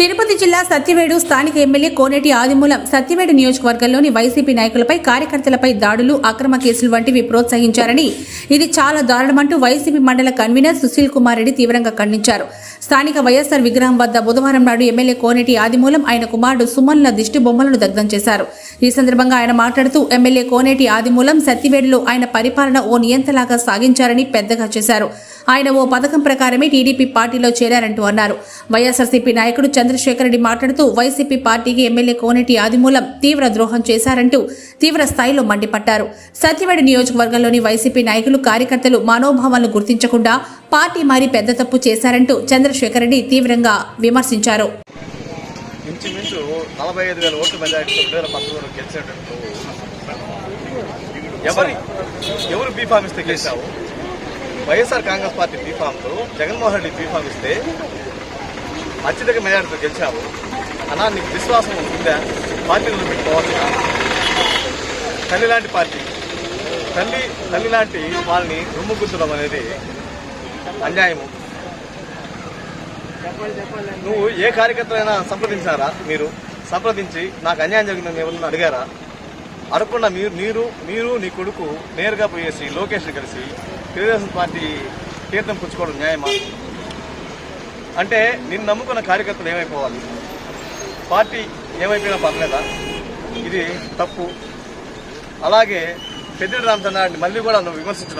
తిరుపతి జిల్లా సత్యవేడు స్థానిక ఎమ్మెల్యే కోనేటి ఆదిమూలం సత్యవేడు నియోజకవర్గంలోని వైసీపీ నాయకులపై కార్యకర్తలపై దాడులు అక్రమ కేసులు వంటివి ప్రోత్సహించారని ఇది చాలా దారుణమంటూ వైసీపీ మండల కన్వీనర్ సుశీల్ కుమార్ రెడ్డి తీవ్రంగా ఖండించారు. స్థానిక వైఎస్సార్ విగ్రహం వద్ద బుధవారం నాడు ఎమ్మెల్యే కోనేటి ఆదిమూలం ఆయన కుమారుడు సుమన్ల దిష్టి బొమ్మలను దగ్ధం చేశారు. ఈ సందర్భంగా ఆయన మాట్లాడుతూ ఎమ్మెల్యే కోనేటి ఆదిమూలం సత్యవేడులో ఆయన పరిపాలన ఓ నియంతలాగా సాగించారని పెద్దగా చేశారు. ఆయన ఓ పథకం ప్రకారమే టీడీపీ పార్టీలో చేరారంటూ అన్నారు. వైఎస్ఆర్సీపీ నాయకుడు చంద్రశేఖర్ రెడ్డి మాట్లాడుతూ వైసీపీ పార్టీకి ఎమ్మెల్యే కోనేటి ఆదిమూలం తీవ్ర ద్రోహం చేశారంటూ తీవ్ర స్థాయిలో మండిపడ్డారు. సత్యవేడు నియోజకవర్గంలోని వైసీపీ నాయకులు కార్యకర్తలు మనోభావాలను గుర్తించకుండా పార్టీ మారి పెద్ద తప్పు చేశారంటూ చంద్రశేఖర్ రెడ్డి తీవ్రంగా విమర్శించారు. ఇంచుమించు నలభై ఐదు వేల ఓట్ల మెజార్టీతో రెండు వేల పంతొమ్మిదిలో ఎవరి ఎవరు బీఫామ్ ఇస్తే గెలిచావు? వైఎస్ఆర్ కాంగ్రెస్ పార్టీ బీఫామ్తో జగన్మోహన్ రెడ్డి బీఫామ్ ఇస్తే అత్యధిక మెజార్టీతో గెలిచావు. అన్నా నీకు విశ్వాసం ఉందా? పార్టీలో పెట్టుకోవాల్సిన తల్లి లాంటి పార్టీ. తల్లి తల్లి లాంటి వాళ్ళని రొమ్ముగుద్దడం అనేది అన్యాయము. నువ్వు ఏ కార్యకర్తలైనా సంప్రదించారా మీరు? సంప్రదించి నాకు అన్యాయం జరిగిందని ఎవరన్నా అడిగారా? అడగకుండా మీరు మీరు మీరు నీ కొడుకు నేరుగా పోయేసి లోకేష్ని కలిసి తెలుగుదేశం పార్టీ తీర్థం పుచ్చుకోవడం న్యాయమా? అంటే నిన్ను నమ్ముకున్న కార్యకర్తలు ఏమైపోవాలి? పార్టీ ఏమైపోయినా పర్లేదా? ఇది తప్పు. అలాగే పెద్దిరెడ్డి రామచంద్రారెడ్డి మళ్ళీ కూడా నువ్వు విమర్శించడం